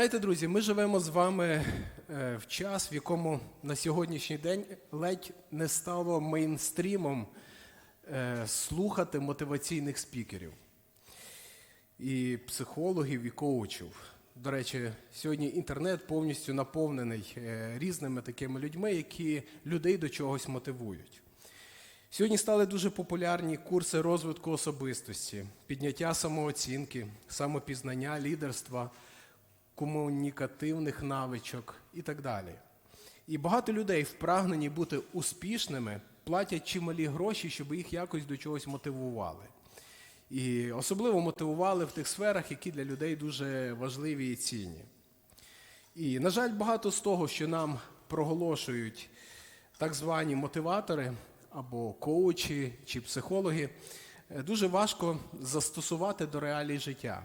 Знаєте, друзі, ми живемо з вами е, в час, в якому на сьогоднішній день ледь не стало мейнстрімом е, слухати мотиваційних спікерів і психологів, і коучів. До речі, сьогодні інтернет повністю наповнений е, різними такими людьми, які людей до чогось мотивують. Сьогодні стали дуже популярні курси розвитку особистості, підняття самооцінки, самопізнання, лідерства, комунікативних навичок і так далі. І багато людей, впрагнені бути успішними, платять чималі гроші, щоб їх якось до чогось мотивували. І особливо мотивували в тих сферах, які для людей дуже важливі і цінні. І, на жаль, багато з того, що нам проголошують так звані мотиватори або коучі чи психологи, е, дуже важко застосувати до реалій життя.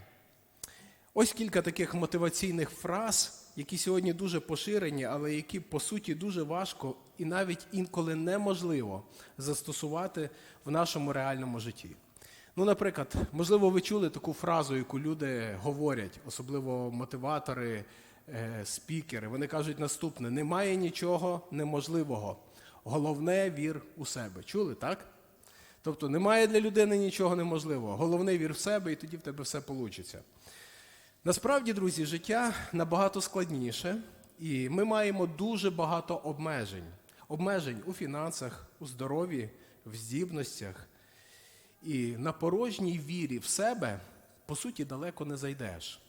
Ось кілька таких мотиваційних фраз, які сьогодні дуже поширені, але які по суті дуже важко і навіть інколи неможливо застосувати в нашому реальному житті. Ну, наприклад, можливо, ви чули таку фразу, яку люди говорять, особливо мотиватори, е, спікери. Вони кажуть наступне: немає нічого неможливого. Головне вір у себе. Чули, так? Тобто немає для людини нічого неможливого. Головне вір в себе, і тоді в тебе все вийде. Насправді, друзі, життя набагато складніше, і ми маємо дуже багато обмежень. Обмежень у фінансах, у здоров'ї, в здібностях. І на порожній вірі в себе, по суті, далеко не зайдеш.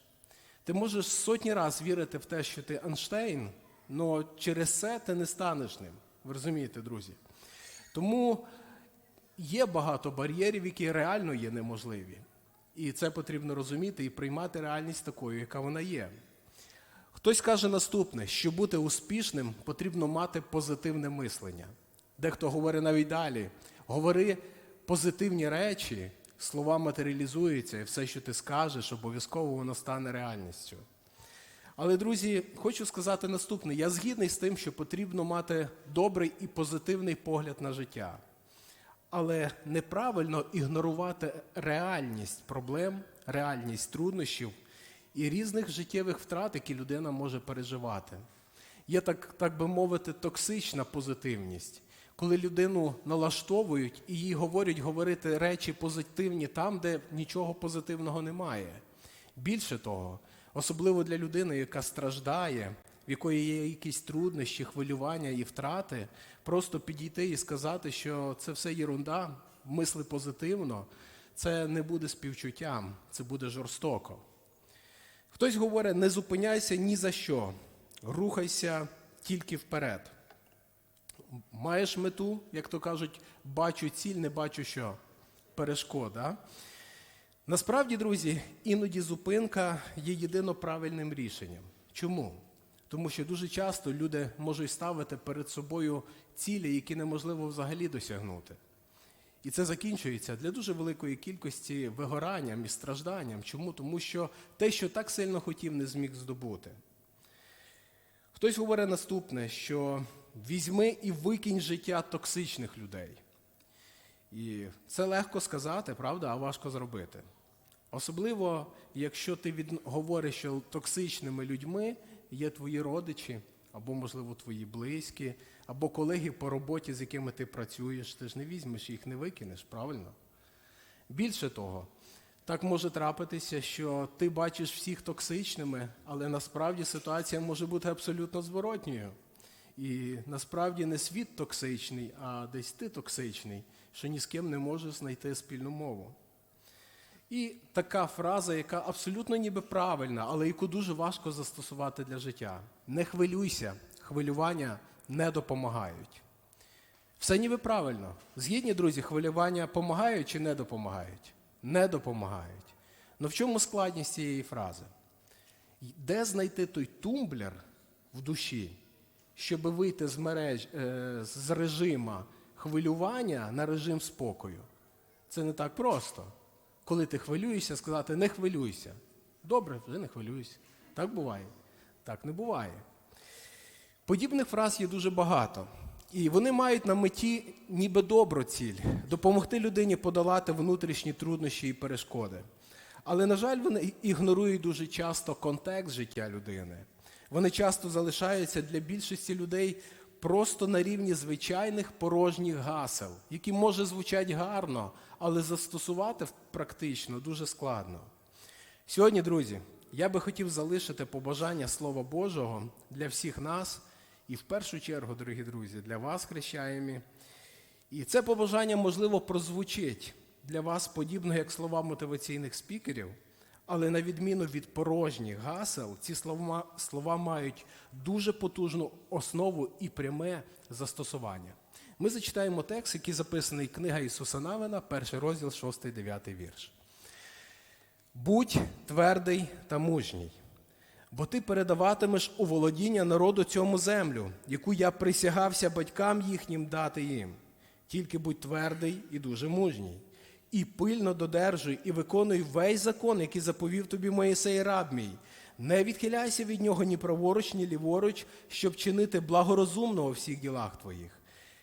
Ти можеш сотні разів вірити в те, що ти Einштейн, але через це ти не станеш ним. Ви розумієте, друзі? Тому є багато бар'єрів, які реально є неможливі. І це потрібно розуміти і приймати реальність такою, яка вона є. Хтось каже наступне: щоб бути успішним, потрібно мати позитивне мислення. Дехто говорить навіть далі: говори позитивні речі, слова матеріалізуються, і все, що ти скажеш, обов'язково воно стане реальністю. Але, друзі, хочу сказати наступне: я згідний з тим, що потрібно мати добрий і позитивний погляд на життя. Але неправильно ігнорувати реальність проблем, реальність труднощів і різних життєвих втрат, які людина може переживати. Є так, так би мовити, токсична позитивність, коли людину налаштовують і їй говорять говорити речі позитивні там, де нічого позитивного немає. Більше того, особливо для людини, яка страждає, в якої є якісь труднощі, хвилювання і втрати, просто підійти і сказати, що це все єрунда, мисли позитивно, це не буде співчуттям, це буде жорстоко. Хтось говорить, не зупиняйся ні за що, рухайся тільки вперед. Маєш мету, як то кажуть, бачу ціль, не бачу що. Перешкода. Насправді, друзі, іноді зупинка є єдино правильним рішенням. Чому? Тому що дуже часто люди можуть ставити перед собою цілі, які неможливо взагалі досягнути. І це закінчується для дуже великої кількості вигоранням і стражданням. Чому? Тому що те, що так сильно хотів, не зміг здобути. Хтось говорить наступне, що візьми і викинь життя токсичних людей. І це легко сказати, правда, а важко зробити. Особливо, якщо ти від... говориш, що токсичними людьми є твої родичі, або, можливо, твої близькі, або колеги по роботі, з якими ти працюєш, ти ж не візьмеш їх, не викинеш, правильно? Більше того, так може трапитися, що ти бачиш всіх токсичними, але насправді ситуація може бути абсолютно зворотньою. І насправді не світ токсичний, а десь ти токсичний, що ні з ким не можеш знайти спільну мову. І така фраза, яка абсолютно ніби правильна, але яку дуже важко застосувати для життя. Не хвилюйся, хвилювання не допомагають. Все ніби правильно. Згідні, друзі, хвилювання допомагають чи не допомагають? Не допомагають. Ну в чому складність цієї фрази? Де знайти той тумблер в душі, щоб вийти з мереж, е, з режима хвилювання на режим спокою? Це не так просто коли ти хвилюєшся, сказати не хвилюйся. Добре, вже не хвилюйся. Так буває. Так не буває. Подібних фраз є дуже багато. І вони мають на меті ніби добру ціль допомогти людині подолати внутрішні труднощі і перешкоди. Але, на жаль, вони ігнорують дуже часто контекст життя людини. Вони часто залишаються для більшості людей просто на рівні звичайних порожніх гасел, які може звучать гарно, але застосувати практично дуже складно. Сьогодні, друзі, я би хотів залишити побажання Слова Божого для всіх нас, і в першу чергу, дорогі друзі, для вас, хрещаємі. І це побажання, можливо, прозвучить для вас подібно, як слова мотиваційних спікерів, але на відміну від порожніх гасел, ці слова, слова мають дуже потужну основу і пряме застосування. Ми зачитаємо текст, який записаний книга Ісуса Навина, перший розділ, 6-9 вірш. Будь твердий та мужній, бо ти передаватимеш у володіння народу цьому землю, яку я присягався батькам їхнім дати їм. Тільки будь твердий і дуже мужній, і пильно додержуй і виконуй весь закон, який заповів тобі Моїсей раб мій. Не відхиляйся від нього ні праворуч, ні ліворуч, щоб чинити благорозумно у всіх ділах твоїх.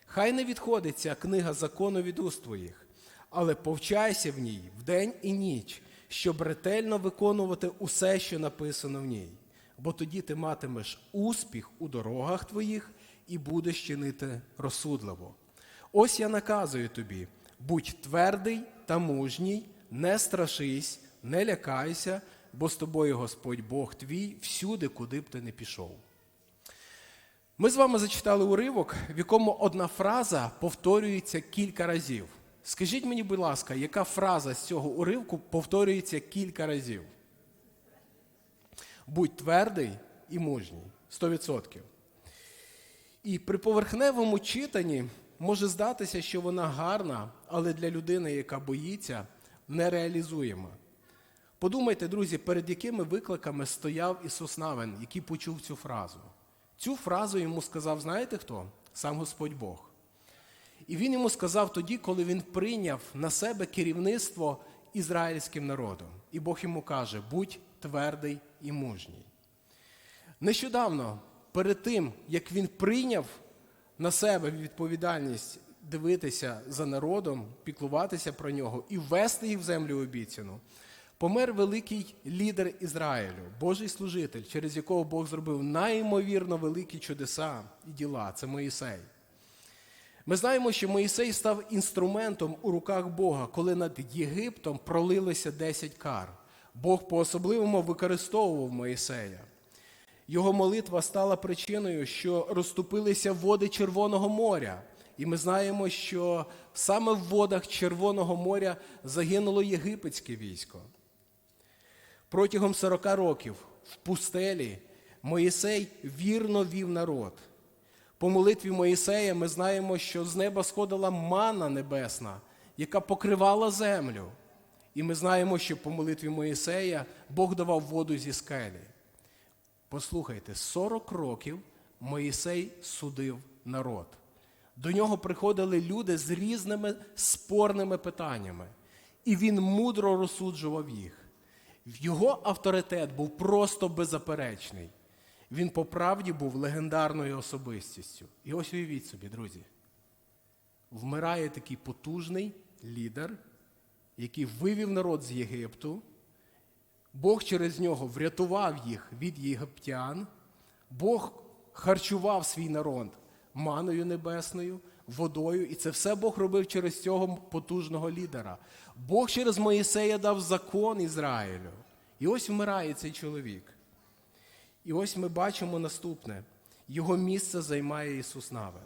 Хай не відходить ця книга закону від уст твоїх, але повчайся в ній вдень і ніч, щоб ретельно виконувати усе, що написано в ній. Бо тоді ти матимеш успіх у дорогах твоїх і будеш чинити розсудливо. Ось я наказую тобі: будь твердий та мужній, не страшись, не лякайся, бо з тобою Господь Бог твій всюди, куди б ти не пішов. Ми з вами зачитали уривок, в якому одна фраза повторюється кілька разів. Скажіть мені, будь ласка, яка фраза з цього уривку повторюється кілька разів? Будь твердий і мужній. 100%. І при поверхневому читанні може здатися, що вона гарна, але для людини, яка боїться, нереалізуєма. Подумайте, друзі, перед якими викликами стояв Ісус Навин, який почув цю фразу. Цю фразу йому сказав, знаєте хто? Сам Господь Бог. І він йому сказав тоді, коли він прийняв на себе керівництво ізраїльським народом. І Бог йому каже: будь твердий і мужній. Нещодавно, перед тим, як він прийняв на себе відповідальність дивитися за народом, піклуватися про нього і ввести їх в землю обіцяну, помер великий лідер Ізраїлю, Божий служитель, через якого Бог зробив неймовірно великі чудеса і діла. Це Моїсей. Ми знаємо, що Моїсей став інструментом у руках Бога, коли над Єгиптом пролилося 10 кар. Бог по-особливому використовував Моїсея. Його молитва стала причиною, що розступилися води Червоного моря. І ми знаємо, що саме в водах Червоного моря загинуло єгипетське військо. Протягом 40 років в пустелі Моїсей вірно вів народ. По молитві Моїсея ми знаємо, що з неба сходила мана небесна, яка покривала землю. І ми знаємо, що по молитві Моїсея Бог давав воду зі скелі. Послухайте, 40 років Моїсей судив народ. До нього приходили люди з різними спорними питаннями, і він мудро розсуджував їх. Його авторитет був просто беззаперечний. Він по правді був легендарною особистістю. І ось уявіть собі, друзі, вмирає такий потужний лідер, який вивів народ з Єгипту. Бог через нього врятував їх від єгиптян, Бог харчував свій народ маною небесною, водою, і це все Бог робив через цього потужного лідера. Бог через Моїсея дав закон Ізраїлю. І ось вмирає цей чоловік. І ось ми бачимо наступне: його місце займає Ісус Навин.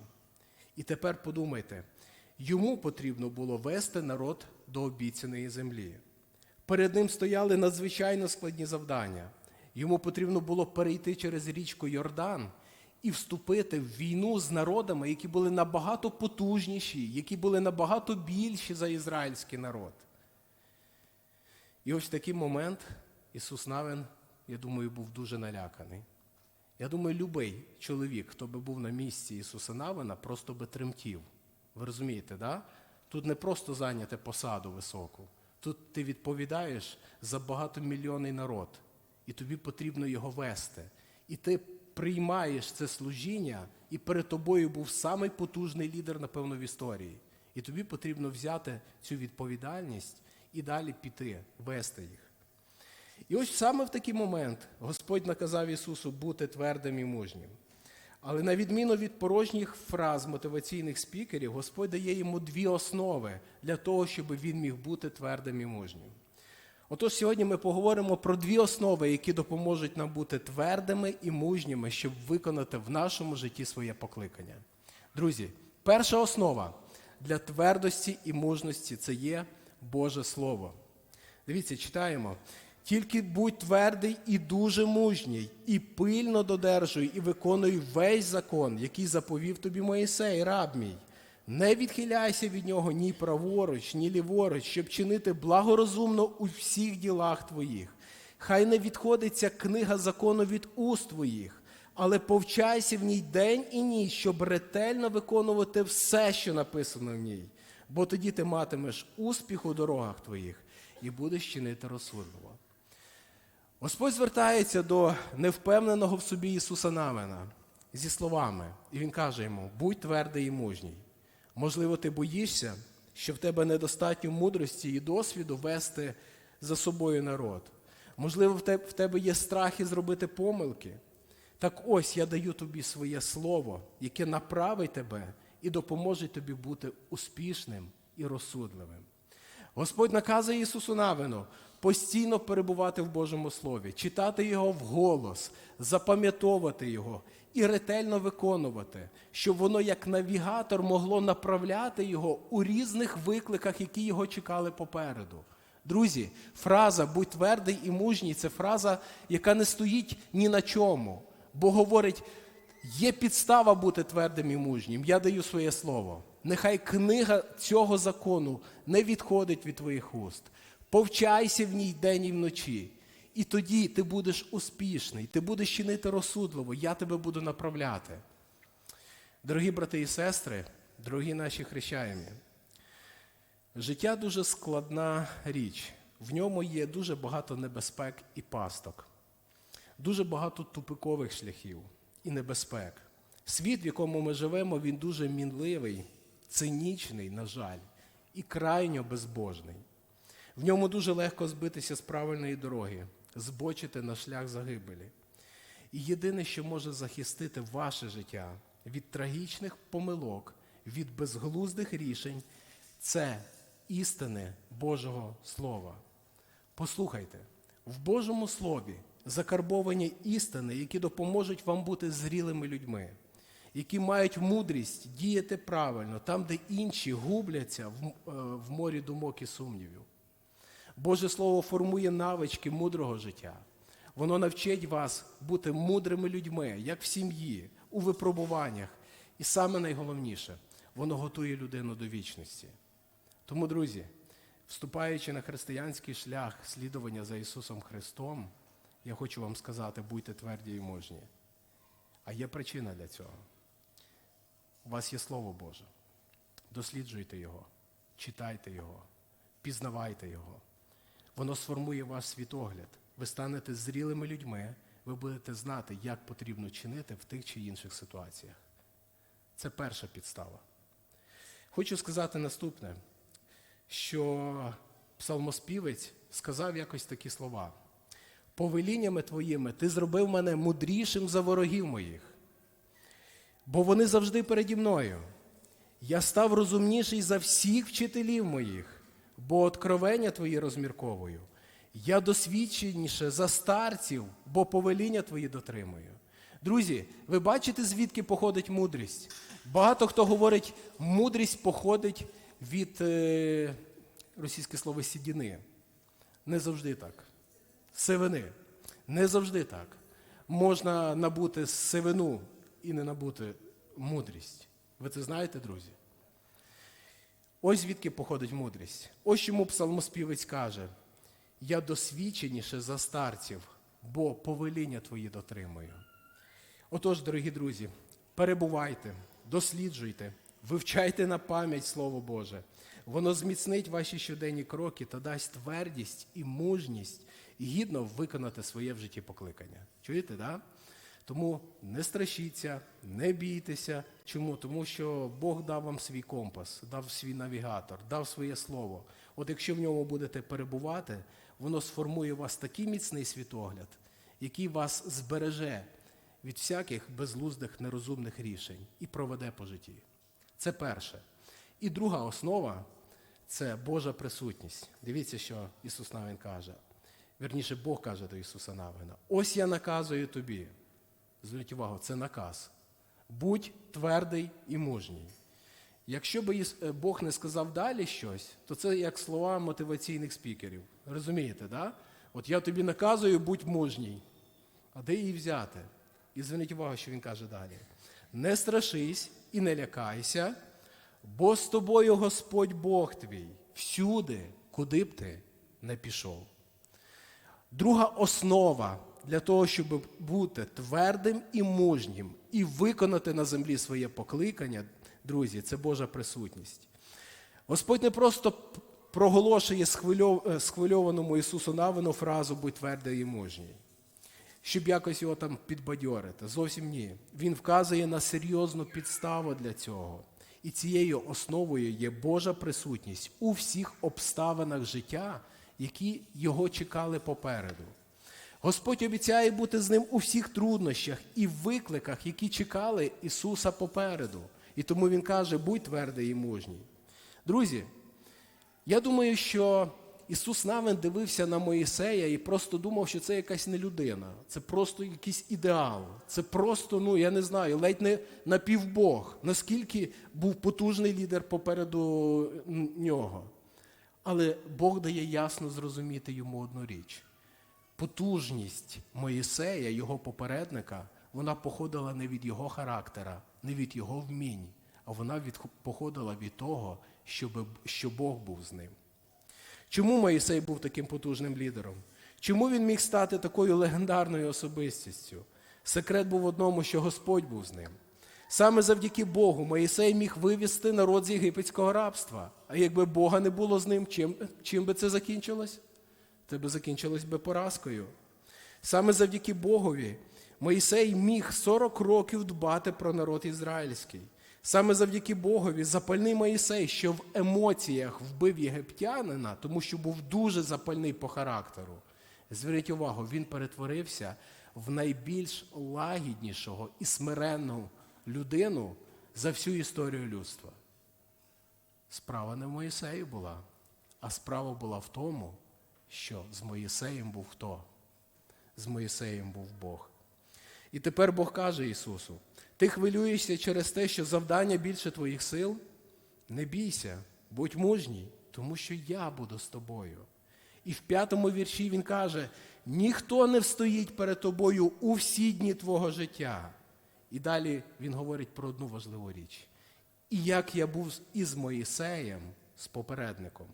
І тепер подумайте, йому потрібно було вести народ до обіцяної землі. Перед ним стояли надзвичайно складні завдання. Йому потрібно було перейти через річку Йордан і вступити в війну з народами, які були набагато потужніші, які були набагато більші за ізраїльський народ. І ось в такий момент Ісус Навин, я думаю, був дуже наляканий. Я думаю, любий чоловік, хто би був на місці Ісуса Навина, просто би тремтів. Ви розумієте, да? Тут не просто зайняти посаду високу. Тут ти відповідаєш за багатомільйонний народ, і тобі потрібно його вести. І ти приймаєш це служіння, і перед тобою був самий потужний лідер, напевно, в історії. І тобі потрібно взяти цю відповідальність і далі піти, вести їх. І ось саме в такий момент Господь наказав Ісусу бути твердим і мужнім. Але на відміну від порожніх фраз мотиваційних спікерів, Господь дає йому дві основи для того, щоб він міг бути твердим і мужнім. Отож, сьогодні ми поговоримо про дві основи, які допоможуть нам бути твердими і мужніми, щоб виконати в нашому житті своє покликання. Друзі, перша основа для твердості і мужності це є Боже Слово. Дивіться, читаємо. Тільки будь твердий і дуже мужній, і пильно додержуй, і виконуй весь закон, який заповів тобі Моїсей, раб мій. Не відхиляйся від нього ні праворуч, ні ліворуч, щоб чинити благорозумно у всіх ділах твоїх. Хай не відходиться книга закону від уст твоїх, але повчайся в ній день і ніч, щоб ретельно виконувати все, що написано в ній. Бо тоді ти матимеш успіх у дорогах твоїх і будеш чинити розсудливо. Господь звертається до невпевненого в собі Ісуса Навина зі словами, і Він каже йому: будь твердий і мужній. Можливо, ти боїшся, що в тебе недостатньо мудрості і досвіду вести за собою народ. Можливо, в тебе є страхи зробити помилки. Так ось я даю тобі своє слово, яке направить тебе і допоможе тобі бути успішним і розсудливим. Господь наказує Ісусу Навину постійно перебувати в Божому Слові, читати його вголос, запам'ятовувати його і ретельно виконувати, щоб воно як навігатор могло направляти його у різних викликах, які його чекали попереду. Друзі, фраза будь твердий і мужній це фраза, яка не стоїть ні на чому, бо говорить, є підстава бути твердим і мужнім. Я даю своє слово. Нехай книга цього закону не відходить від твоїх уст. Повчайся в ній день і вночі. І тоді ти будеш успішний, ти будеш чинити розсудливо, я тебе буду направляти. Дорогі брати і сестри, дорогі наші хрещаємі, життя дуже складна річ. В ньому є дуже багато небезпек і пасток, дуже багато тупикових шляхів і небезпек. Світ, в якому ми живемо, він дуже мінливий, цинічний, на жаль, і крайньо безбожний. В ньому дуже легко збитися з правильної дороги, збочити на шлях загибелі. І єдине, що може захистити ваше життя від трагічних помилок, від безглуздих рішень, це істини Божого Слова. Послухайте, в Божому Слові закарбовані істини, які допоможуть вам бути зрілими людьми, які мають мудрість діяти правильно, там, де інші губляться в, е, морі думок і сумнівів. Боже Слово формує навички мудрого життя. Воно навчить вас бути мудрими людьми, як в сім'ї, у випробуваннях. І саме найголовніше, воно готує людину до вічності. Тому, друзі, вступаючи на християнський шлях слідування за Ісусом Христом, я хочу вам сказати, будьте тверді і мужні. А є причина для цього. У вас є Слово Боже. Досліджуйте Його, читайте Його, пізнавайте Його. Воно сформує ваш світогляд. Ви станете зрілими людьми, ви будете знати, як потрібно чинити в тих чи інших ситуаціях. Це перша підстава. Хочу сказати наступне, що псалмоспівець сказав якось такі слова. Повеліннями твоїми ти зробив мене мудрішим за ворогів моїх, бо вони завжди переді мною. Я став розумніший за всіх вчителів моїх, бо откровення твої розмірковую. Я досвідченіше за старців, бо повеління твої дотримую. Друзі, ви бачите, звідки походить мудрість? Багато хто говорить, мудрість походить від е, російське слово сідіни. Не завжди так. Сивини. Не завжди так. Можна набути сивину і не набути мудрість. Ви це знаєте, друзі? Ось звідки походить мудрість. Ось чому псалмоспівець каже: я досвідченіше за старців, бо повеління твої дотримую. Отож, дорогі друзі, перебувайте, досліджуйте, вивчайте на пам'ять Слово Боже. Воно зміцнить ваші щоденні кроки та дасть твердість і мужність гідно виконати своє в житті покликання. Чуєте, да? Тому не страшіться, не бійтеся. Чому? Тому що Бог дав вам свій компас, дав свій навігатор, дав своє слово. От якщо в ньому будете перебувати, воно сформує у вас такий міцний світогляд, який вас збереже від всяких безглуздих нерозумних рішень і проведе по житті. Це перше. І друга основа це Божа присутність. Дивіться, що Ісус Навин каже. Вірніше, Бог каже до Ісуса Навина: Ось я наказую тобі. Зверніть увагу, це наказ. Будь твердий і мужній. Якщо би е, Бог не сказав далі щось, то це як слова мотиваційних спікерів. Розумієте, да? От я тобі наказую, будь мужній. А де її взяти? І зверніть увагу, що він каже далі. Не страшись і не лякайся, бо з тобою Господь Бог твій всюди, куди б ти не пішов. Друга основа для того, щоб бути твердим і мужнім і виконати на землі своє покликання, друзі, це Божа присутність. Господь не просто проголошує е, схвильованому Ісусу Навину фразу будь твердий і мужній, щоб якось його там підбадьорити. Зовсім ні. Він вказує на серйозну підставу для цього. І цією основою є Божа присутність у всіх обставинах життя, які його чекали попереду. Господь обіцяє бути з ним у всіх труднощах і викликах, які чекали Ісуса попереду. І тому Він каже: будь твердий і мужній. Друзі, я думаю, що Ісус Навин дивився на Моїсея і просто думав, що це якась не людина, це просто якийсь ідеал. Це просто, ну я не знаю, ледь не напівбог, наскільки був потужний лідер попереду нього. Але Бог дає ясно зрозуміти йому одну річ. Потужність Моїсея, його попередника, вона походила не від його характера, не від його вмінь, а вона від, походила від того, щоб, що Бог був з ним. Чому Моїсей був таким потужним лідером? Чому він міг стати такою легендарною особистістю? Секрет був в одному, що Господь був з ним. Саме завдяки Богу Моїсей міг вивести народ з єгипетського рабства. А якби Бога не було з ним, чим, чим би це закінчилось? Це би закінчилось би поразкою. Саме завдяки Богові Моїсей міг 40 років дбати про народ ізраїльський. Саме завдяки Богові запальний Моїсей, що в емоціях вбив єгиптянина, тому що був дуже запальний по характеру. Зверніть увагу, він перетворився в найбільш лагіднішого і смиренну людину за всю історію людства. Справа не в Моїсеї була, а справа була в тому, що з Моїсеєм був хто? З Моїсеєм був Бог. І тепер Бог каже Ісусу: ти хвилюєшся через те, що завдання більше твоїх сил? Не бійся, будь мужній, тому що я буду з тобою. І в п'ятому вірші він каже: ніхто не встоїть перед тобою у всі дні твого життя. І далі він говорить про одну важливу річ. І як я був із Моїсеєм, з попередником,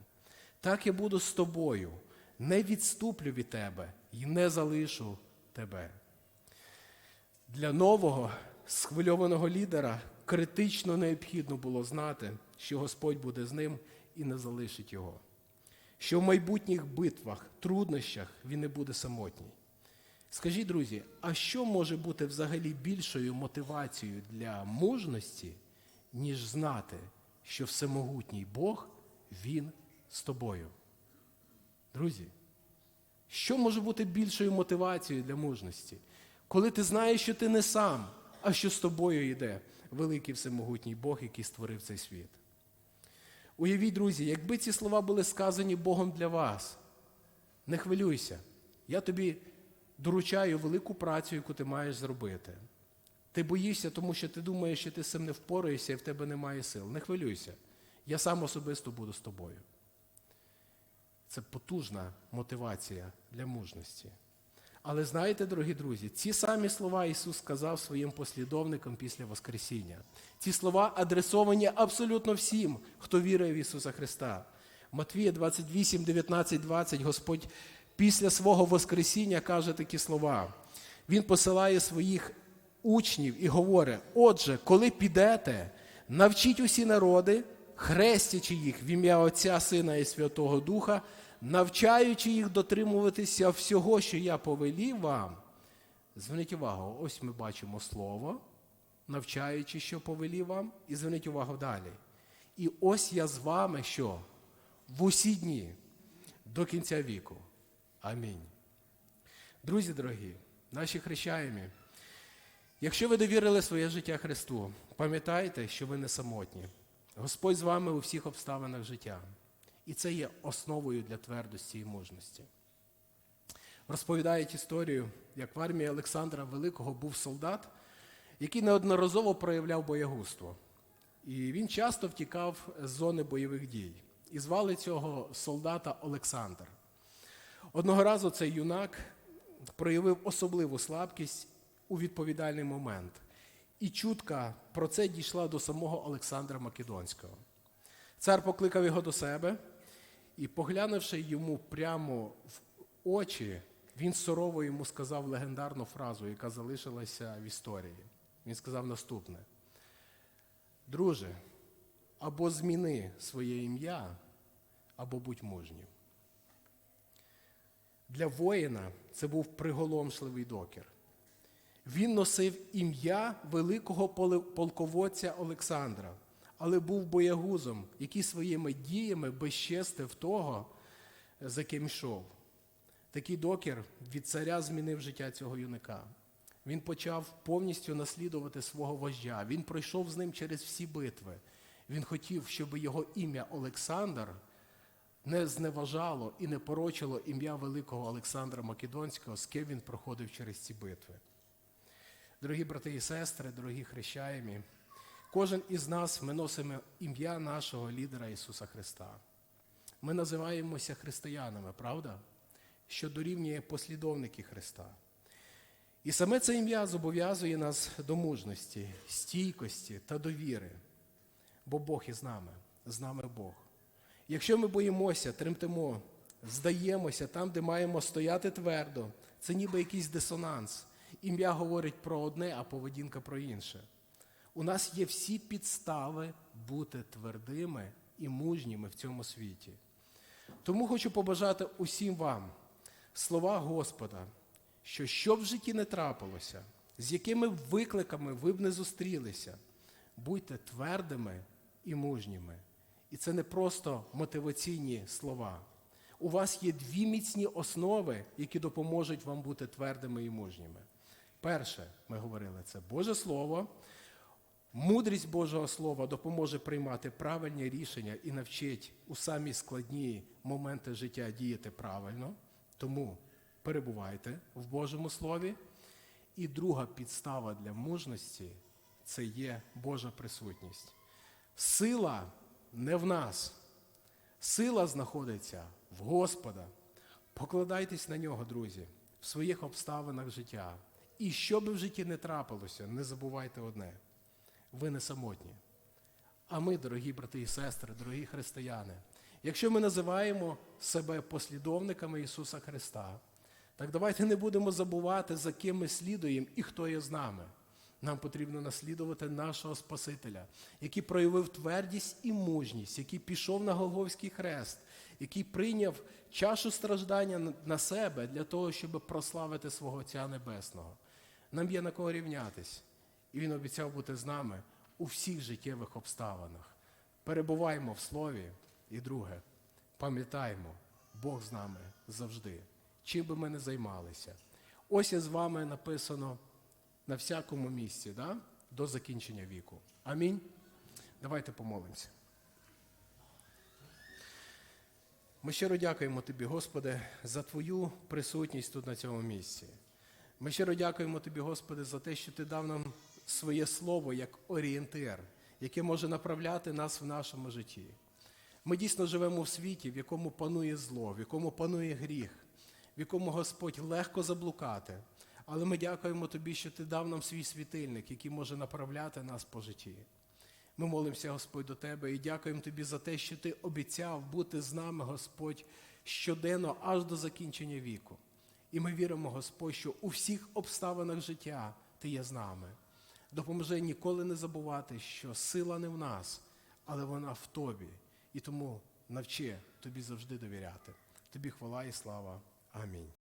так я буду з тобою, не відступлю від тебе і не залишу тебе. Для нового схвильованого лідера критично необхідно було знати, що Господь буде з ним і не залишить його. Що в майбутніх битвах, труднощах він не буде самотній. Скажіть, друзі, а що може бути взагалі більшою мотивацією для мужності, ніж знати, що всемогутній Бог, Він з тобою? Друзі, що може бути більшою мотивацією для мужності? Коли ти знаєш, що ти не сам, а що з тобою йде великий всемогутній Бог, який створив цей світ. Уявіть, друзі, якби ці слова були сказані Богом для вас, не хвилюйся. Я тобі доручаю велику працю, яку ти маєш зробити. Ти боїшся, тому що ти думаєш, що ти з цим не впораєшся і в тебе немає сил. Не хвилюйся. Я сам особисто буду з тобою. Це потужна мотивація для мужності. Але знаєте, дорогі друзі, ці самі слова Ісус сказав своїм послідовникам після Воскресіння. Ці слова адресовані абсолютно всім, хто вірує в Ісуса Христа. Матвія 28, 19, 20 Господь після свого Воскресіння каже такі слова. Він посилає своїх учнів і говорить: отже, коли підете, навчіть усі народи, хрестячи їх в ім'я Отця, Сина і Святого Духа, навчаючи їх дотримуватися всього, що я повелів вам. Зверніть увагу, ось ми бачимо слово, навчаючи, що повелів вам, і зверніть увагу далі. І ось я з вами що? В усі дні до кінця віку. Амінь. Друзі дорогі, наші хрещаємі, якщо ви довірили своє життя Христу, пам'ятайте, що ви не самотні. Господь з вами у всіх обставинах життя. І це є основою для твердості і мужності. Розповідають історію, як в армії Олександра Великого був солдат, який неодноразово проявляв боягузтво. І він часто втікав з зони бойових дій. І звали цього солдата Олександр. Одного разу цей юнак проявив особливу слабкість у відповідальний момент. І чутка про це дійшла до самого Олександра Македонського. Цар покликав його до себе і, поглянувши йому прямо в очі, він сурово йому сказав легендарну фразу, яка залишилася в історії. Він сказав наступне: Друже, або зміни своє ім'я, або будь мужнім. Для воїна це був приголомшливий докір. Він носив ім'я великого полководця Олександра, але був боягузом, який своїми діями безчестив того, за ким йшов. Такий докір від царя змінив життя цього юнака. Він почав повністю наслідувати свого вождя. Він пройшов з ним через всі битви. Він хотів, щоб його ім'я Олександр не зневажало і не порочило ім'я великого Олександра Македонського, з ким він проходив через ці битви. Дорогі брати і сестри, дорогі хрещаємі, кожен із нас ми носимо ім'я нашого лідера Ісуса Христа. Ми називаємося християнами, правда? Що дорівнює послідовники Христа. І саме це ім'я зобов'язує нас до мужності, стійкості та довіри. Бо Бог із нами, з нами Бог. Якщо ми боїмося, тремтимо, здаємося там, де маємо стояти твердо, це ніби якийсь дисонанс. Ім'я говорить про одне, а поведінка про інше. У нас є всі підстави бути твердими і мужніми в цьому світі. Тому хочу побажати усім вам слова Господа, що що в житті не трапилося, з якими викликами ви б не зустрілися, будьте твердими і мужніми. І це не просто мотиваційні слова. У вас є дві міцні основи, які допоможуть вам бути твердими і мужніми. Перше, ми говорили, це Боже Слово. Мудрість Божого Слова допоможе приймати правильні рішення і навчить у самі складні моменти життя діяти правильно. Тому перебувайте в Божому Слові. І друга підстава для мужності це є Божа присутність. Сила не в нас. Сила знаходиться в Господа. Покладайтесь на нього, друзі, в своїх обставинах життя. І що би в житті не трапилося, не забувайте одне: ви не самотні. А ми, дорогі брати і сестри, дорогі християни, якщо ми називаємо себе послідовниками Ісуса Христа, так давайте не будемо забувати, за ким ми слідуємо і хто є з нами. Нам потрібно наслідувати нашого Спасителя, який проявив твердість і мужність, який пішов на Голговський хрест, який прийняв чашу страждання на себе для того, щоб прославити свого Отця Небесного. Нам є на кого рівнятись, і Він обіцяв бути з нами у всіх життєвих обставинах. Перебуваємо в слові, і друге, пам'ятаємо, Бог з нами завжди, чим би ми не займалися. Ось із вами написано на всякому місці да? до закінчення віку. Амінь. Давайте помолимося. Ми щиро дякуємо Тобі, Господи, за Твою присутність тут на цьому місці. Ми щиро дякуємо Тобі, Господи, за те, що Ти дав нам своє слово як орієнтир, яке може направляти нас в нашому житті. Ми дійсно живемо в світі, в якому панує зло, в якому панує гріх, в якому Господь легко заблукати. Але ми дякуємо Тобі, що Ти дав нам свій світильник, який може направляти нас по житті. Ми молимося, Господь, до Тебе і дякуємо Тобі за те, що Ти обіцяв бути з нами, Господь, щоденно аж до закінчення віку. І ми віримо, Господь, що у всіх обставинах життя Ти є з нами. Допоможи ніколи не забувати, що сила не в нас, але вона в Тобі. І тому навчи Тобі завжди довіряти. Тобі хвала і слава. Амінь.